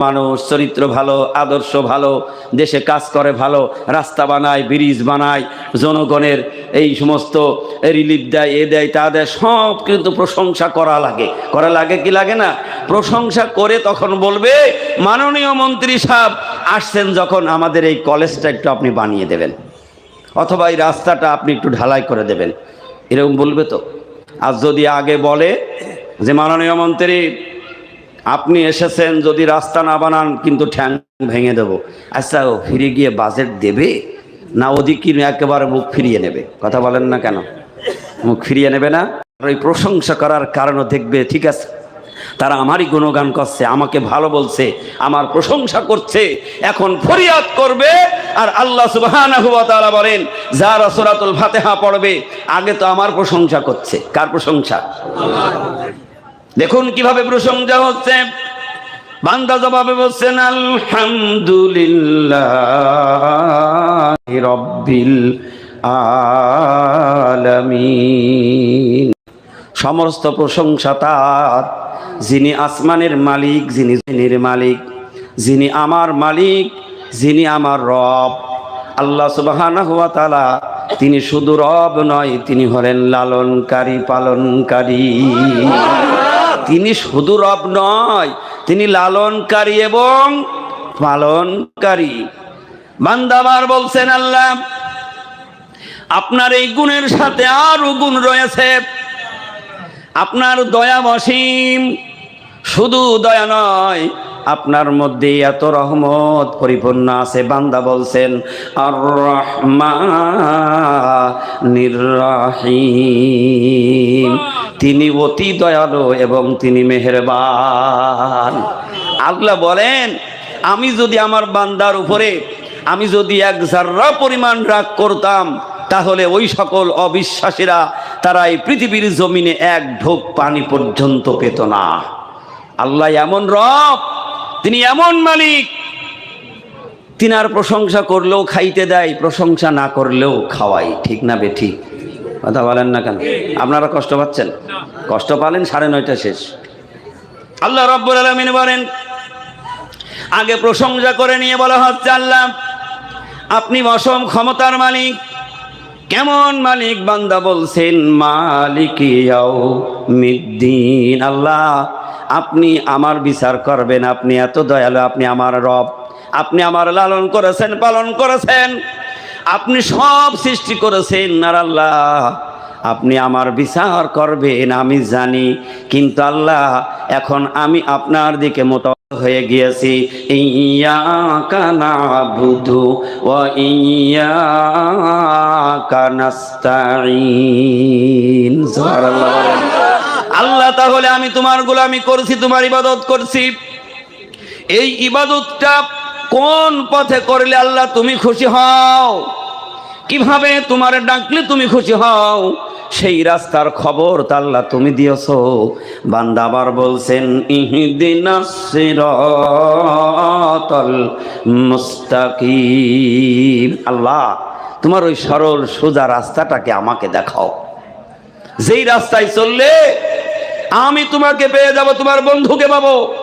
মানুষ, চরিত্র ভালো, আদর্শ ভালো, দেশে কাজ করে ভালো, রাস্তা বানায়, ব্রিজ বানায়, জনগণের এই সমস্ত রিলিফ দেয়, এ দেয়, তা দেয়, সব কিন্তু প্রশংসা করা লাগে। করা লাগে কি লাগে না? প্রশংসা করে তখন বলবে, মাননীয় মন্ত্রী সাহেব, আসছেন যখন আমাদের এই কলেজটা একটু আপনি বানিয়ে দেবেন। অথবা এই রাস্তাটা আপনি একটু ঢালাই করে দেবেন। এরকম বলবে তো? আর যদি আগে বলে যে, মাননীয় মন্ত্রী আপনি এসেছেন, যদি রাস্তা না বানান, কিন্তু ঠ্যাং ভেঙে দেবো। আচ্ছা ও ফিরে গিয়ে বাজেট দেবে? না ওদিকে একেবারে মুখ ফিরিয়ে নেবে? কথা বলেন না কেন? মুখ ফিরিয়ে নেবে না? ওই প্রশংসা করার কারণও দেখবে, ঠিক আছে? তারা আমারই গুণগান করছে, আমাকে ভালো বলছে, আমার প্রশংসা করছে, এখন ফরিয়াদ করবে, আর আল্লাহ তাআলা বলেন, যারা সূরাতুল ফাতিহা পড়বে, আগে তো আমার প্রশংসা করছে। কার প্রশংসা? দেখুন কীভাবে প্রশংসা হচ্ছে। বান্দা জবাবে বলছেন আলহামদুলিল্লাহ রব্বিল আলামিন। সমস্ত প্রশংসা তার, যিনি আসমানের মালিক, যিনি যিনির মালিক, যিনি আমার মালিক, যিনি আমার রব। আল্লাহ সুবহানাহু ওয়া তাআলা তিনি শুধু রব নয়, তিনি হলেন লালনকারী, পালনকারী। তিনি শুধু রব নয়, তিনি লালনকারী এবং পালনকারী। বান্দাবার বলছেন, আল্লাহ, আপনার এই গুণের সাথে আরও গুণ রয়েছে। আপনার দয়া অসীম, শুধু দয়া নয়, আপনার মধ্যে এত রহমত পরিপূর্ণ আছে। বান্দা বলছেন আর রহমানির তিনি অতি দয়ালু এবং তিনি মেহেরবান। আল্লাহ বলেন, আমি যদি আমার বান্দার উপরে, আমি যদি এক জার্রা পরিমাণ রাগ করতাম, তাহলে ওই সকল অবিশ্বাসীরা তারা এই পৃথিবীর জমিনে এক ঢোক পানি পর্যন্ত পেত না। আল্লাহ এমন রব, তিনি এমন মালিক। তিনার প্রশংসা করলেও খাইতে দেয়, প্রশংসা না করলেও খাওয়াই, ঠিক না বে ঠিক? কথা বলেন না কেন? আপনারা কষ্ট পাচ্ছেন? কষ্ট পালেন, সাড়ে নয়টা শেষ। আল্লাহ রব্বুল আলমিন বলেন, আগে প্রশংসা করে নিয়ে বলা হচ্ছে, আল্লাহ, আপনি অসম ক্ষমতার মালিক। কেমন মালিক বান্দা বলছেন, মালিক মিদ্দিন আল্লাহ, আপনি আমার বিচার করবেন, আপনি এত দয়ালু, আপনি আমার রব। আপনি আমার লালন করেছেন, পালন করেছেন। আপনি সব সৃষ্টি করেছেন আর আল্লাহ আপনি আমার বিচার করবেন, আমি জানি। কিন্তু আল্লাহ, এখন আমি আপনার দিকে মত হয়ে গিয়েছি। ইয়া কানা বুধু ও আল্লাহ, তাহলে আমি তোমার গোলামি করছি, তোমার ইবাদত করছি। এই ইবাদতটা কোন পথে করলে আল্লাহ তুমি খুশি হও? কীভাবে তোমার ডাকলে তুমি খুশি হও? সেই রাস্তার খবর তাল্লা তুমি দিয়েছ। বান্দাবার বলছেন মুস্তাকিম। আল্লাহ, তোমার ওই সরল সোজা রাস্তাটাকে আমাকে দেখাও। যেই রাস্তায় চললে আমি তোমাকে পেয়ে যাব, তোমার বন্ধুকে পাবো।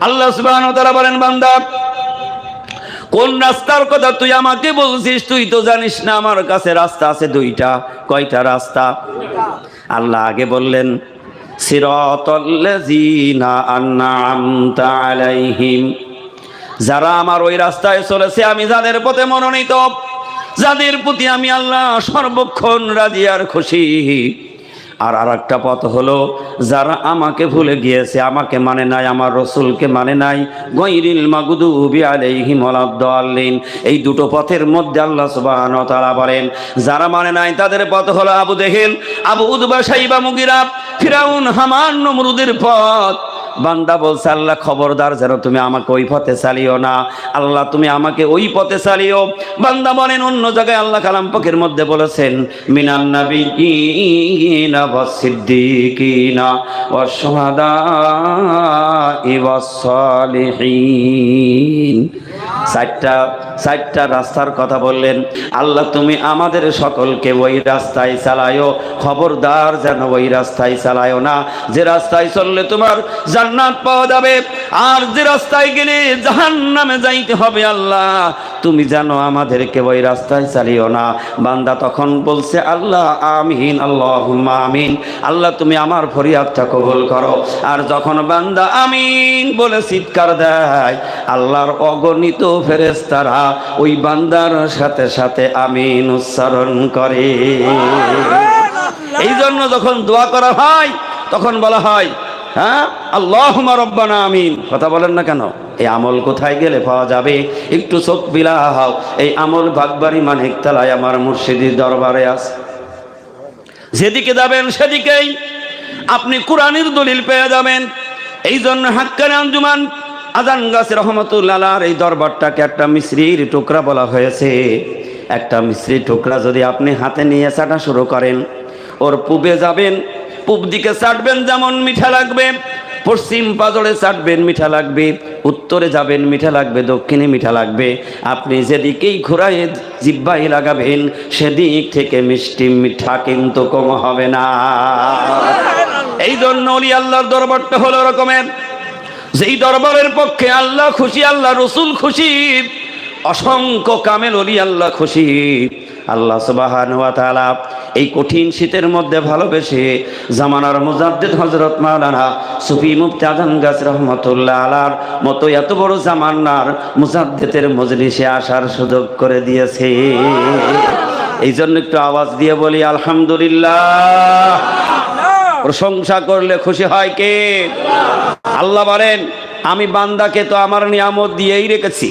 আল্লাহ তাআলা বলেন, বান্দা কোন রাস্তার কথা তুই আমাকে বলছিস? তুই তো জানিস না আমার কাছে রাস্তা আছে দুইটা। কয়টা রাস্তা? আল্লাহ আগে বললেন আলাইহিম। যারা আমার ওই রাস্তায় চলেছে, আমি যাদের পথে মনোনীত, যাদের প্রতি আমি আল্লাহ সর্বক্ষণ রাজি আর খুশি। আর আর একটা পথ হলো, যারা আমাকে ভুলে গিয়েছে, আমাকে মানে নাই, আমার রসুলকে মানে নাই গৈরিল মাগুদুবি আলাইহিম ওয়ালাদ্দাল্লিন এই দুটো পথের মধ্যে আল্লাহ সুবহানাহু তারা বলেন, যারা মানে নাই, তাদের পথ হলো আবু দেহেল আবু উদবা, সাইবা, মুগিরা, ফিরাউন, হামান, নমরুদের পথ। বান্দা বলছে, আল্লাহ খবরদার, যেন তুমি আমাকে ওই পথে চালিও না। আল্লাহ, তুমি আমাকে ওই পথে চালিও। বান্দা বলেন, অন্য জায়গায় আল্লাহ কালাম পাকের মধ্যে বলেছেন, মিনান নাবিয়িনা ওয়াস-সিদ্দিকিনা ওয়াশ-শুহাদা'i ওয়াস-সালিহিন চারটা চারটা রাস্তার কথা বললেন, আল্লাহ, তুমি আমাদের সকলকে ওই রাস্তায় চালায়ো। খবরদার যেন ওই রাস্তায় চালায়ও না। যে রাস্তায় চললে তোমার জান্নাত পাওয়া যাবে। আর যে রাস্তায় গেলে জাহান নামে যাইতে হবে আল্লাহ। তুমি জানো আমাদেরকে ওই রাস্তায় চালিও না। বান্দা তখন বলছে, আল্লাহ, আমিন আল্লাহ আমিন। আল্লাহ, তুমি আমার ফরিয়াদটা কবুল করো। আর যখন বান্দা আমিন বলে চিৎকার দেয়, আল্লাহর অগণিত ফেরেস্তারা ওই বান্দার সাথে সাথে আমিন উচ্চারণ করে। এই জন্য যখন দোয়া করা হয়, তখন বলা হয় হ্যাঁ আল্লাহ রব্বানা আমিন। কথা বলেন না কেন? এই আমল কোথায় গেলে পাওয়া যাবে? একটু চোখ বিলা হাও। এই আমল বাগবাড়ি মানিক তালায় আমার মুর্শিদির দরবারে আছে। যেদিকে যাবেন সেদিকেই আপনি কোরআনের দলিল পেয়ে যাবেন। এই জন্য হাক্কানে আঞ্জুমান, আজান গাছ রহমতুল্লাহ এই দরবারটাকে একটা মিশ্রির টুকরা বলা হয়েছে। একটা মিশ্রির টুকরা যদি আপনি হাতে নিয়ে চাটা শুরু করেন, ওর পূবে যাবেন, পূব দিকে চাটবেন যেমন মিঠা লাগবে, পশ্চিম পাজরে চাটবেন মিঠা লাগবে। উত্তরে যাবেন, মিঠা লাগবে, দক্ষিণে মিঠা লাগবে। আপনি যেদিকেই ঘোরায় জিব্বাই লাগাবেন, সেদিক থেকে মিষ্টি মিঠা কিন্তু কম হবে না। এই জন্য অলি আল্লাহর দরবারটা হলো রকমের যেই দরবারের পক্ষে আল্লাহ খুশি, আল্লাহ রসুল খুশি, অসংখ্য কামেল অলি আল্লাহ খুশি। আল্লাহ সুবাহান ওয়া তাআলা এই কঠিন শীতের মধ্যে ভালোবেসে জামানার মুজাদ্দিদ হজরত মাওলানা সুফি মুফতি আজম গাছ রহমতুল্লাহ আলার মতো এত বড় জামানার মুজাদ্দিদের মজলিসে আসার সুযোগ করে দিয়েছে। এই জন্য একটু আওয়াজ দিয়ে বলি, আলহামদুলিল্লাহ। প্রশংসা করলে খুশি হয় কে? আল্লাহ বলেন, আমি বান্দাকে তো আমার নিয়ামত দিয়েই রেখেছি।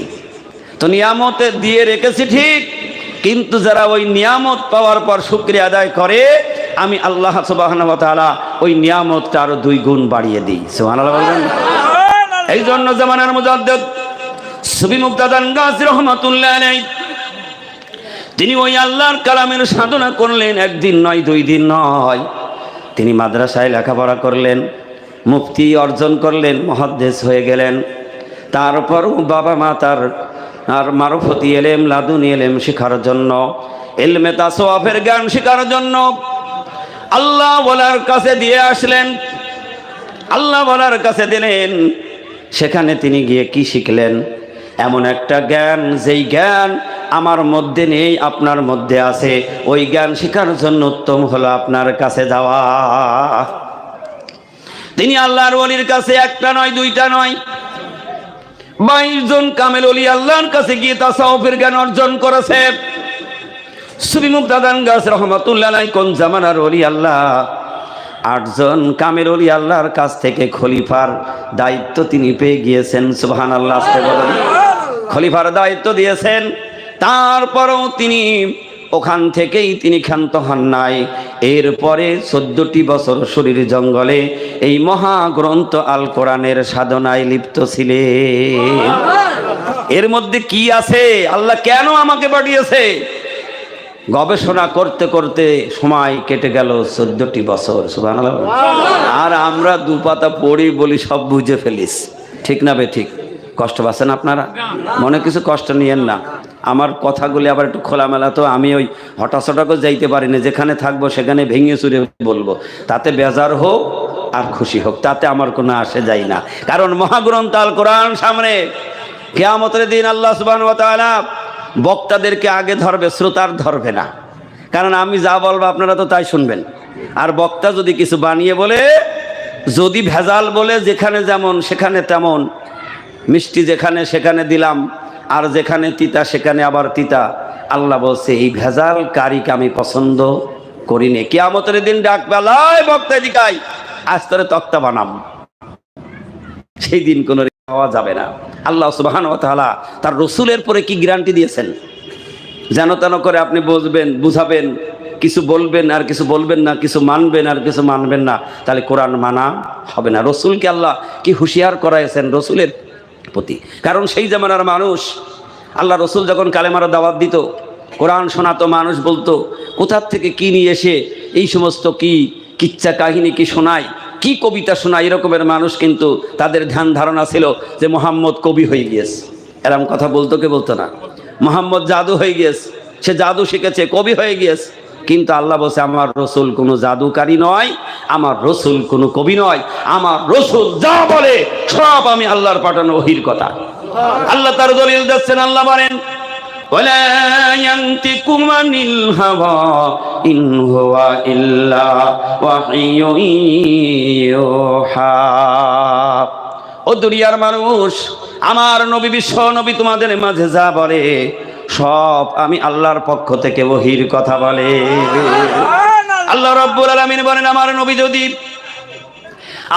তো নিয়ামতে দিয়ে রেখেছি ঠিক? কিন্তু যারা ওই নিয়ামত পাওয়ার পর শুক্রিয়া আদায় করে আমি আল্লাহ সুবাহ ওই নিয়ামতটা আরও দুই গুণ বাড়িয়ে দিই। বলবেন? এই জন্য জামানার মুজাদ্দিদ সুবি মুক্তাদান গাছ রহমাতুল্লাহ তিনি ওই আল্লাহর কালামের সাধনা করলেন একদিন নয় দুই দিন নয়। তিনি মাদ্রাসায় লেখাপড়া করলেন মুক্তি অর্জন করলেন মহাদ্দেশ হয়ে গেলেন। তারপর বাবা মা তার আর মারফতি এলেম, লাদুনি এলেম শেখার জন্য, এলমে তাসোয়াফের জ্ঞান শেখার জন্য। আল্লাহ বলার কাছে দিয়ে আসলেন। আল্লাহ বলার কাছে দিলেন, সেখানে তিনি গিয়ে কি শিখলেন? এমন একটা জ্ঞান, যেই জ্ঞান আমার মধ্যে নেই, আপনার মধ্যে আছে। ওই জ্ঞান শেখার জন্য উত্তম হলো আপনার কাছে যাওয়া। তিনি আল্লাহর ওলির কাছে একটা নয়, দুইটা নয়। বাইশ জন কামেল অলি আল্লাহর কাছে গিয়ে তাসাউফের জ্ঞান অর্জন করেছে। সুবি দাদান গাছ রহমতুল্লাহ কোন জামানার অলি আল্লাহ? আটজন কামের অলি আল্লাহর কাছ থেকে খলিফার দায়িত্ব তিনি পেয়ে গিয়েছেন সুহান আল্লাহ খলিফার দায়িত্ব দিয়েছেন। তারপরেও তিনি ওখান থেকেই তিনি ক্ষান্ত হন নাই। এরপরে চোদ্দটি বছর শরীর জঙ্গলে এই মহাগ্রন্থ আল কোরআনের সাধনায় লিপ্ত ছিলেন। এর মধ্যে কি আছে? আল্লাহ কেন আমাকে পাঠিয়েছে? গবেষণা করতে করতে সময় কেটে গেল চোদ্দটি বছর আর আমরা দু পাতা পড়ি বলি সব বুঝে ফেলিস। ঠিক না বে ঠিক? কষ্ট পাচ্ছেন আপনারা? মনে কিছু কষ্ট নিয়েন না। আমার কথাগুলি আবার একটু খোলামেলা, তো আমি ওই হঠাৎ যাইতে পারি না যেখানে থাকব সেখানে ভেঙে চুরে বলব। তাতে বেজার হোক আর খুশি হোক, তাতে আমার কোনো আসে যায় না। কারণ মহাগ্রন্থ আল কোরআন সামনে কেয়ামতের দিন আল্লাহ সুবাহ বক্তাদেরকে আগে ধরবে, শ্রোতার ধরবে না। কারণ আমি যা বলব আপনারা তো তাই শুনবেন। আর বক্তা যদি কিছু বানিয়ে বলে, যদি ভেজাল বলে, যেখানে যেমন, সেখানে তেমন, মিষ্টি যেখানে সেখানে দিলাম আর যেখানে তিতা, সেখানে আবার তিতা। আল্লাহ বলছে, এই ভেজাল কারিকে আমি পছন্দ করিনি। কেয়ামতের দিন ডাক বেলায় বক্তা দিকাই আজ তোরে তক্তা বানাম। সেই দিন কোনো পাওয়া যাবে না। আল্লাহ সুবাহান তাআলা তার রসুলের পরে কি গ্যারান্টি দিয়েছেন? যেন তেন করে আপনি বুঝবেন, বুঝাবেন, কিছু বলবেন আর কিছু বলবেন না, কিছু মানবেন আর কিছু মানবেন না। তাহলে কোরআন মানা হবে না। রসুলকে আল্লাহ কি হুঁশিয়ার করাইছেন? রসুলের প্রতি। কারণ সেই জামানার মানুষ, আল্লাহ রসুল যখন কালেমার দাওয়াত দিত, কোরআন শোনাতো, মানুষ বলতো, কোথার থেকে কি নিয়ে এসে এই সমস্ত কি কিচ্ছা কাহিনী কি শোনায়, কি কবিতা শোনায়, এরকমের মানুষ কিন্তু তাদের ধ্যান ধারণা ছিল যে মোহাম্মদ কবি হয়ে গিয়েছে। এরম কথা বলতো কে বলতো না? মোহাম্মদ জাদু হয়ে গিয়েছে, সে জাদু শিখেছে, কবি হয়ে গিয়েছে। কিন্তু আল্লাহ বলছে আমার রসুল কোনো জাদুকারী নয় আমার রসুল কোনো কবি নয় আমার রসুল যা বলে সব আমি আল্লাহর পাঠানো ওহির কথা আল্লাহ তার দলিল দিচ্ছেন আল্লাহ বলেন ولا ينطق عن الهوى إن هو إلا وحي يوحى ও দুনিয়ার মানুষ আমার নবী বিশ্ব নবী তোমাদের মাঝে যা বলে সব আমি আল্লাহর পক্ষ থেকে বহির কথা বলে। আল্লাহ রব্বুল আলমিন বলেন, আমার নবী যদি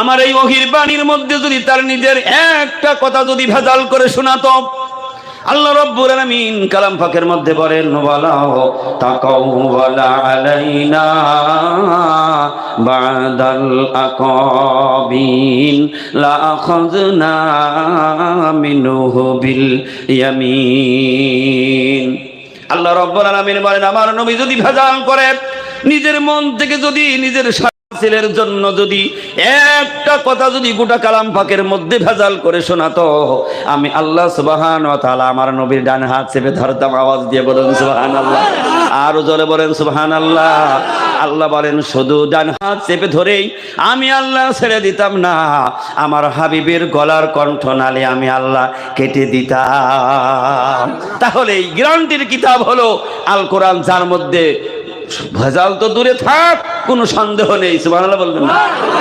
আমার এই ওহির বাণীর মধ্যে যদি তার নিজের একটা কথা যদি ভেজাল করে শোনাতো আল্লাহ রব্বুল আলামিন কালাম ফাকের মধ্যে বলেন ওয়ালাও তাকাউ ওয়ালা আলাইনা বাদাল আকাবিন লা আখাযনা মিনহু বিল ইয়ামিন। আল্লাহ রব্বুল আলামিন বলেন, আমার নবী যদি ভেজাল করে, নিজের মন থেকে যদি নিজের ছেলের জন্য যদি একটা কথা যদি গোটা কালাম পাকের মধ্যে ভেজাল করে শোনাতো, আমি আল্লাহ সুবাহান ও তাআলা আমার নবীর ডান হাত চেপে ধরতাম আওয়াজ দিয়ে বলেন সুবাহান আল্লাহ আরও জোরে বলেন সুবাহান আল্লাহ আল্লাহ বলেন, শুধু ডান হাত চেপে ধরেই আমি আল্লাহ ছেড়ে দিতাম না, আমার হাবিবের গলার কণ্ঠ নালে আমি আল্লাহ কেটে দিতাম। তাহলে এই গ্রান্টির কিতাব হলো আল কোরআন যার মধ্যে ভেজাল তো দূরে থাক কোনো সন্দেহ নেই, সুবহানাল্লাহ বলবেন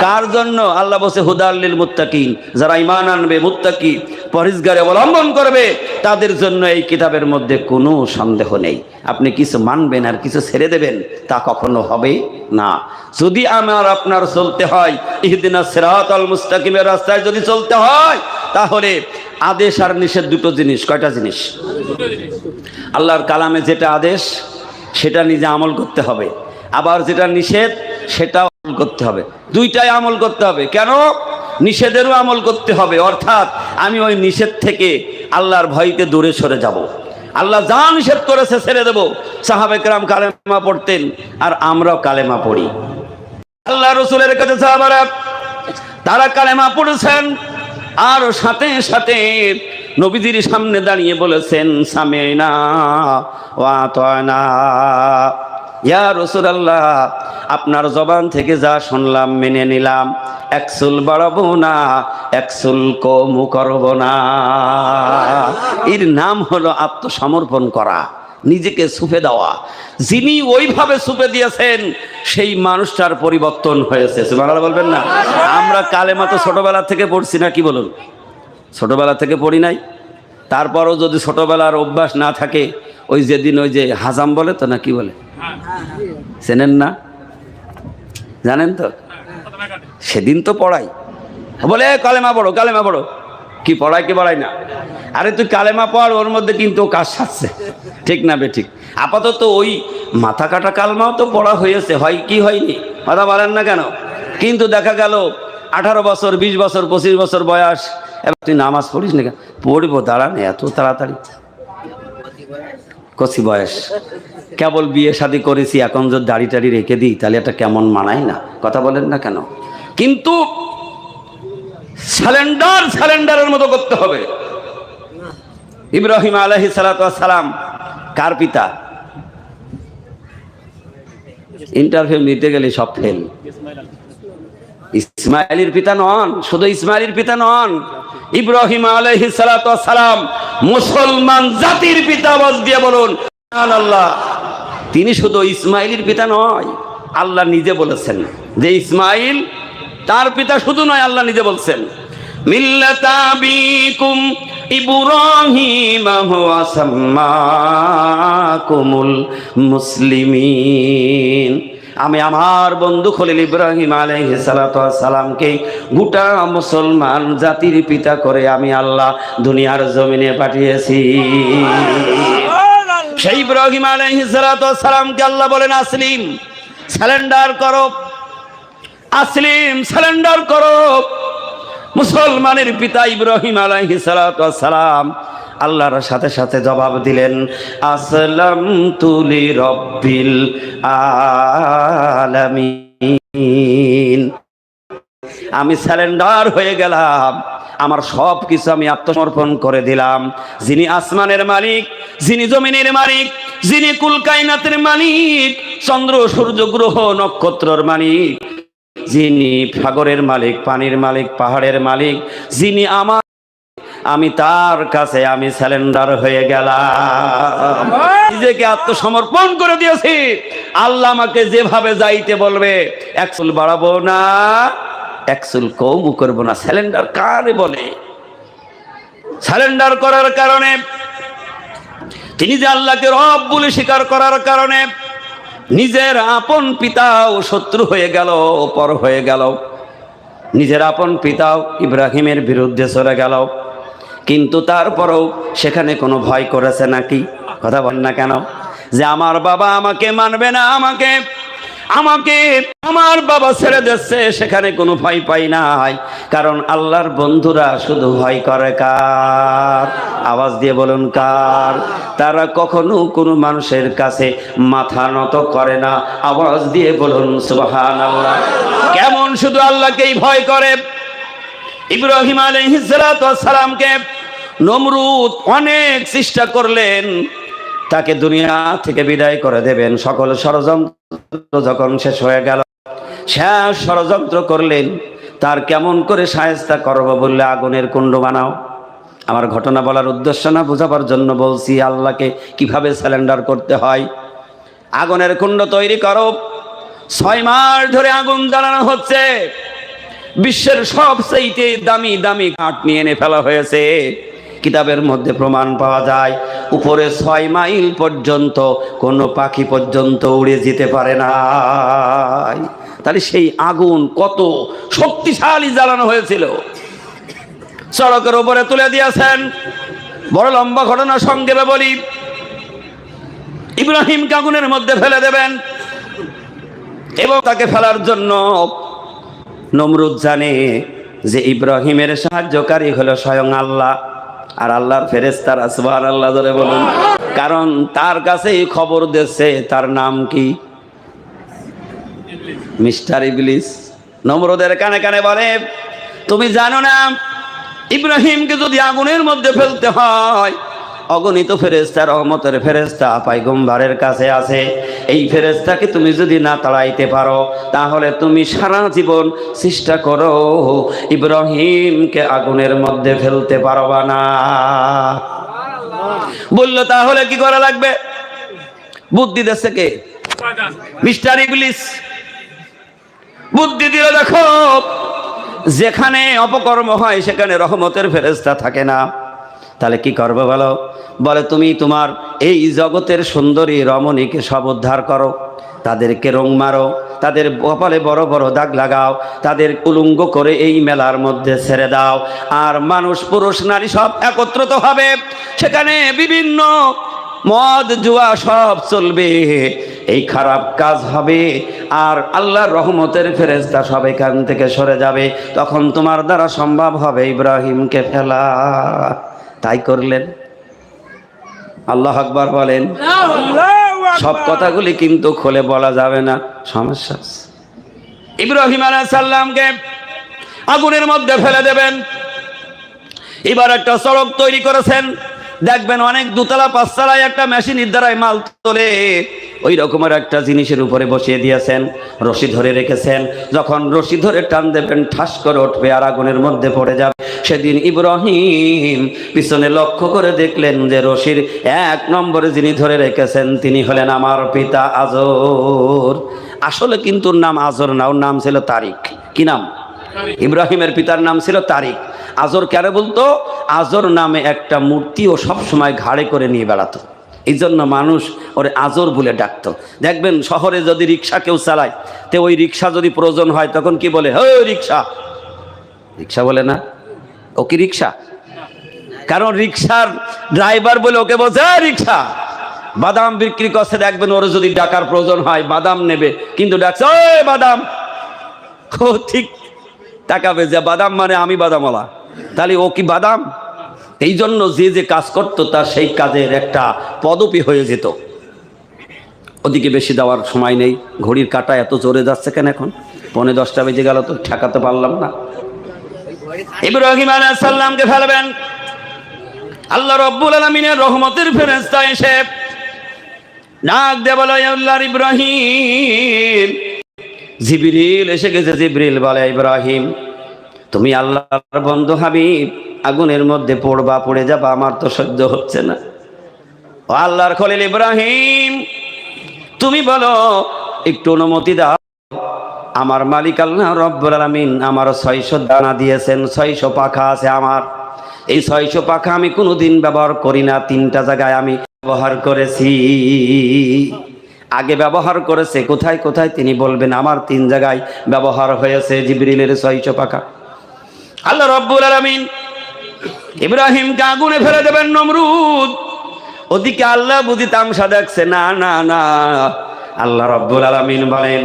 কার জন্য? আল্লাহ বসে হুদাল্লিল মুত্তাকিন। যারা ঈমান আনবে, মুত্তাকি পরিষ্কারে অবলম্বন করবে, তাদের জন্য এই কিতাবের মধ্যে কোনো সন্দেহ নেই। আপনি কিছু মানবেন আর কিছু ছেড়ে দেবেন, তা কখনো হবে না। যদি আমার আপনার চলতে হয়, ইহদিনা সিরাত আল মুস্তাকিমের রাস্তায় যদি চলতে হয়, তাহলে আদেশ আর নিষেধ দুটো জিনিস, কয়টা জিনিস? আল্লাহর কালামে যেটা আদেশ, সেটা নিজে আমল করতে হবে। আবার যেটা নিষেধ, সেটাও আমল করতে হবে। দুইটাই আমল করতে হবে। কেন? নিষেধেরও আমল করতে হবে। অর্থাৎ আমি ওই নিষেধ থেকে আল্লাহর ভয়তে দূরে সরে যাব। আল্লাহ যা নিষেধ করেছে ছেড়ে দেবো। সাহাবেকরাম কালেমা পড়তেন, আর আমরাও কালেমা পড়ি। আল্লাহ রসুলের কাছে সাহাবারা, তারা কালেমা পড়েছেন, আর সাথে সাথে নবীজির সামনে দাঁড়িয়ে বলেছেন, সামেনা ওয়াতনা ইয়া রসুলাল্লাহ, আপনার জবান থেকে যা শুনলাম, মেনে নিলাম। একসুল বাড়াবো না একসুল কমু করব না। এর নাম হলো আত্মসমর্পণ করা, নিজেকে সুপে দেওয়া। যিনি ওইভাবে সুপে দিয়েছেন, সেই মানুষটার পরিবর্তন হয়েছে। সুবহানাল্লাহ বলবেন না? আমরা কালেমা তো ছোটবেলা থেকে পড়ছি না, কি বলুন? ছোটবেলা থেকে পড়ি নাই। তারপরও যদি ছোটবেলার অভ্যাস না থাকে ওই যেদিন ওই যে হাজাম বলে তো না কি বলে? চেনেন না? জানেন তো? সেদিন তো পড়াই। বলে কালেমা পড়ো কালেমা পড়ো। কি পড়াই কি পড়াই না। আরে, তুই কালেমা পড়, ওর মধ্যে কিন্তু কাজ সারছে। ঠিক না, বে, ঠিক। আপাতত ওই মাথা কাটা কালমাও তো পড়া হয়েছে। হয় কি হয়নি কথা বলেন না কেন? কিন্তু দেখা গেল, আঠারো বছর, বিশ বছর, পঁচিশ বছর বয়স, এবার তুই নামাজ পড়িস না কেন? পড়ব, দাঁড়ান, এত তাড়াতাড়ি। কচি বয়স। কেবল বিয়ে শাদি করেছি, এখন যদি দাড়ি টাড়ি রেখে দিই, তাহলে এটা কেমন মানায় না? কথা বলেন না কেন? কিন্তু স্যালেন্ডার স্যালেন্ডারের মতো করতে হবে। ইব্রাহিম আলহি সালাম, কার পিতা? ইন্টারভিউ নিতে গেলে সব ফেল ইসমাইলের পিতা নন, শুধু ইসমাইলের পিতা নন। ইব্রাহিম আলহি সালাম মুসলমান জাতির পিতা আওয়াজ দিয়ে বলুন আল্লাহ তিনি শুধু ইসমাইলের পিতা নয়, আল্লাহ নিজে বলেছেন। যে ইসমাইল, তার পিতা শুধু নয়, আল্লাহ নিজে বলছেন। মিল্লাতাবিকুম মুসলিমিন। আমি আমার বন্ধু খলিল ইব্রাহিম আলাইহিস সালাতু ওয়াস সালামকে গোটা মুসলমান জাতির পিতা করে আমি আল্লাহ দুনিয়ার জমিনে পাঠিয়েছি। সেই ইব্রাহিম আলাইহিস সালাতু ওয়াস সালামকে আল্লাহ বলেন, আসলিম স্যালেন্ডার করো। আসলিম স্যালেন্ডার করো। মুসলমানের পিতা ইব্রাহিম ওয়াস সালাম আল্লাহর সাথে সাথে জবাব দিলেন, আসলাম তুলি রব্বিল আলামিন। আমি স্যালেন্ডার হয়ে গেলাম। আমার সব কিছু আমি আত্মসমর্পণ করে দিলাম। যিনি আসমানের মালিক, যিনি জমিনের মালিক, যিনি কুলকাইনাতের মালিক, চন্দ্র, সূর্য, গ্রহ, নক্ষত্রর মালিক, যিনি সাগরের মালিক, পানির মালিক, পাহাড়ের মালিক, যিনি আমার আমি তার কাছে আমি স্যালেন্ডার হয়ে গেলাম। নিজেকে আত্মসমর্পণ করে দিয়েছি। আল্লাহ আমাকে যেভাবে যাইতে বলবে একচুল বাড়াবো না একচুল কমও করব না। স্যালেন্ডার কারে বলে? স্যালেন্ডার করার কারণে, তিনি যে আল্লাহকে রব বলে স্বীকার করার কারণে নিজের আপন পিতাও শত্রু হয়ে গেল পর হয়ে গেল। নিজের আপন পিতাও ইব্রাহিমের বিরুদ্ধে চলে গেল। কিন্তু তারপরেও সেখানে কোনো ভয় করেছে নাকি? কথা বল না কেন? যে আমার বাবা আমাকে মানবে না আমাকে আমাকে আমার বাবা ছেড়ে দিচ্ছে সেখানে কোনো ভয় পাই নাই। কারণ আল্লাহর বন্ধুরা শুধু ভয় করে কার? আওয়াজ দিয়ে বলুন কার? তারা কখনো কোনো মানুষের কাছে মাথা নত করে না। আওয়াজ দিয়ে বলুন সুবাহান আল্লাহ কেমন শুধু আল্লাহকেই ভয় করে? ইব্রাহিম আলহিসালামকে নমরুদ অনেক চেষ্টা করলেন, তাকে দুনিয়া থেকে বিদায় করে দেবেন। সকল ষড়যন্ত্র যখন শেষ হয়ে গেল, শেষ ষড়যন্ত্র করলেন, তার কেমন করে সাহেস্তা করব বললে আগুনের কুণ্ড বানাও। আমার ঘটনা বলার উদ্দেশ্য না, বোঝাবার জন্য বলছি, আল্লাহকে কীভাবে স্যালেন্ডার করতে হয়? আগুনের কুণ্ড তৈরি করো। ছয় মাস ধরে আগুন জ্বালানো হচ্ছে। বিশ্বের সবচেয়ে দামি দামি কাঠ নিয়ে এনে ফেলা হয়েছে। কিতাবের মধ্যে প্রমাণ পাওয়া যায়, উপরে ছয় মাইল পর্যন্ত কোনো পাখি পর্যন্ত উড়ে যেতে পারে না তাহলে সেই আগুন কত শক্তিশালী জ্বালানো হয়েছিল। সড়কের উপরে তুলে দিয়েছেন। বড় লম্বা ঘটনা সংক্ষেপে বলি ইব্রাহিমকে আগুনের মধ্যে ফেলে দেবেন এবং তাকে ফেলার জন্য নমরুদ জানে যে ইব্রাহিমের সাহায্যকারী হলো স্বয়ং আল্লাহ। আর আল্লাহর ফেরেস্তার আসবার আল্লাহ ধরে বলুন। কারণ তার কাছেই খবর দিচ্ছে তার নাম কি? মিস্টার ইবলিস। নম্রদের কানে কানে বলে, তুমি জানো না, ইব্রাহিমকে যদি আগুনের মধ্যে ফেলতে হয় অগণিত ফেরেস্তা রহমতের ফেরেস্তা পাইগম্বারের কাছে আছে। এই ফেরেস্তাকে তুমি যদি না তাড়াইতে পারো, তাহলে তুমি সারা জীবন চেষ্টা করো ইব্রাহিমকে আগুনের মধ্যে ফেলতে পারবা না। বলল, তাহলে কি করা লাগবে? বুদ্ধি দেশে কে? মিস্টার ইবলিস। বুদ্ধি দিল, দেখো, যেখানে অপকর্ম হয়, সেখানে রহমতের ফেরেস্তা থাকে না। তাহলে কি করব বলো? বলে, তুমি তোমার এই জগতের সুন্দরী রমণীকে সব উদ্ধার করো। তাদেরকে রং মারো, তাদের কপালে বড় বড় দাগ লাগাও, তাদের উলুঙ্গ করে এই মেলার মধ্যে ছেড়ে দাও। আর মানুষ, পুরুষ, নারী সব একত্রিত হবে। সেখানে বিভিন্ন মদ, জুয়া সব চলবে। এই খারাপ কাজ হবে। আর আল্লাহর রহমতের ফেরেস্তা সব এখান থেকে সরে যাবে। তখন তোমার দ্বারা সম্ভব হবে ইব্রাহিমকে ফেলা। তাই করলেন। আল্লাহ আকবার বলেন। সব কথাগুলি কিন্তু খোলে বলা যাবে না, সমস্যা। ইব্রাহিম আলাইসাল্লামকে আগুনের মধ্যে ফেলে দেবেন। এবার একটা সড়ক তৈরি করেছেন। দেখবেন অনেক দুতলা পাঁচতলায় একটা মেশিনের দ্বারাই মাল তোলে। ওই রকমের একটা জিনিসের উপরে বসিয়ে দিয়েছেন রশি ধরে রেখেছেন। যখন রশি ধরে টান দেবেন ঠাস করে উঠবে আর আগুনের মধ্যে পড়ে যাবে। সেদিন ইব্রাহিম পিছনে লক্ষ্য করে দেখলেন যে রশির এক নম্বরে যিনি ধরে রেখেছেন তিনি হলেন আমার পিতা আজর। আসলে কিন্তু নাম আজর না ওর নাম ছিল তারিক। কি নাম? ইব্রাহিমের পিতার নাম ছিল তারিক। আজর কেন বলতো? আজর নামে একটা মূর্তি ও সবসময় ঘাড়ে করে নিয়ে বেড়াতো। এই জন্য মানুষ ওরে আজর বলে ডাকতো। দেখবেন শহরে যদি রিক্সা কেউ চালায়, তো ওই রিক্সা যদি প্রয়োজন হয়, তখন কি বলে হে রিক্সা। রিক্সা বলে না। ও কি রিক্সা? কারণ রিক্সার ড্রাইভার বলে ওকে বলছে "এই রিক্সা। বাদাম বিক্রি করছে, দেখবেন ওর যদি ডাকার প্রয়োজন হয়, বাদাম নেবে। কিন্তু ডাকছে ওই বাদাম। ও ঠিক তাকাবে যে বাদাম মানে আমি বাদামওয়ালা। তাহলে ও কি বাদাম? এই জন্য যে যে কাজ করতো তার সেই কাজের একটা পদপি হয়ে যেত। ওদিকে বেশি দেওয়ার সময় নেই। ঘড়ির কাটা এত জোরে যাচ্ছে কেন এখন? পৌনে দশটা বেজে গেল তো, ঠেকাতে পারলাম না। ইব্রাহিম আলাইহিস সালামকে ফেলবেন। আল্লাহ রব্বুল আলমিনের রহমতের ফেরেস্তা এসে ডাক দে বলো, আল্লাহর ইব্রাহিম জিবরিল এসে গেছে জিবরিল বলে, ইব্রাহিম, তুমি আল্লাহর বন্ধু হাবিব, আগুনের মধ্যে পড়বা, পড়ে যাবা, আমার তো সহ্য হচ্ছে না। ও আল্লাহর খলিল ইব্রাহিম, তুমি বলো, একটু অনুমতি দাও, আমার মালিক আল্লাহ রব্বুল আলামিন আমার ছয়শো দানা দিয়েছেন, ছয়শো পাখা আছে আমার। এই ছয়শো পাখা আমি কোনোদিন ব্যবহার করি না, তিনটা জায়গায় আমি ব্যবহার করেছি। আগে ব্যবহার করেছে, কোথায় কোথায়? তিনি বলবেন, আমার তিন জায়গায় ব্যবহার হয়েছে জিবরিলের ছয়শো পাকা আল্লাহ রব্বুল আলামিন ইব্রাহিমকে আগুনে ফেলে দেবেন নমরুদ। ওদিকে আল্লাহ বুঝি তামসা দেখছে, না না না আল্লাহ রব্বুল আলামিন বলেন,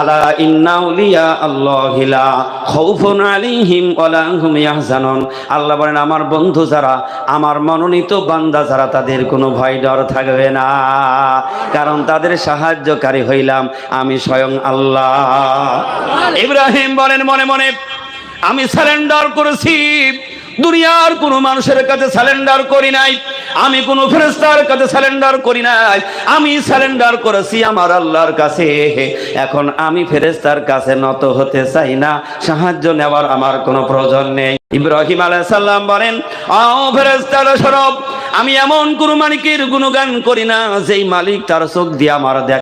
আলা ইন্না উলিয়া আল্লাহিলা খাউফুন আলাইহিম ওয়ালা হুম ইয়াহজানুন। আল্লাহ বলেন, আমার বন্ধু যারা, আমার মনোনীত বান্দা যারা, তাদের কোনো ভয় ডর থাকবে না, কারণ তাদের সাহায্যকারী হইলাম আমি স্বয়ং আল্লাহ। ইব্রাহিম বলেন, মনে মনে, আমি স্যালেন্ডার করেছি। দুনিয়ার কোনো মানুষের কাছে স্যালেন্ডার করি নাই। আমি কোনো ফেরেস্তার কাছে স্যালেন্ডার করি নাই। আমি স্যালেন্ডার করেছি আমার আল্লাহর কাছে। এখন আমি ফেরেস্তার কাছে নত হতে চাই না। সাহায্য নেওয়ার আমার কোনো প্রয়োজন নেই। ইব্রাহিম আলাইহিস সালাম বলেন, আও ফেরেস্তার সরব, আমি এমন কোনো মালিকের গুণগান করি না, যেই মালিক তার চোখ দিয়ে আমার দেখ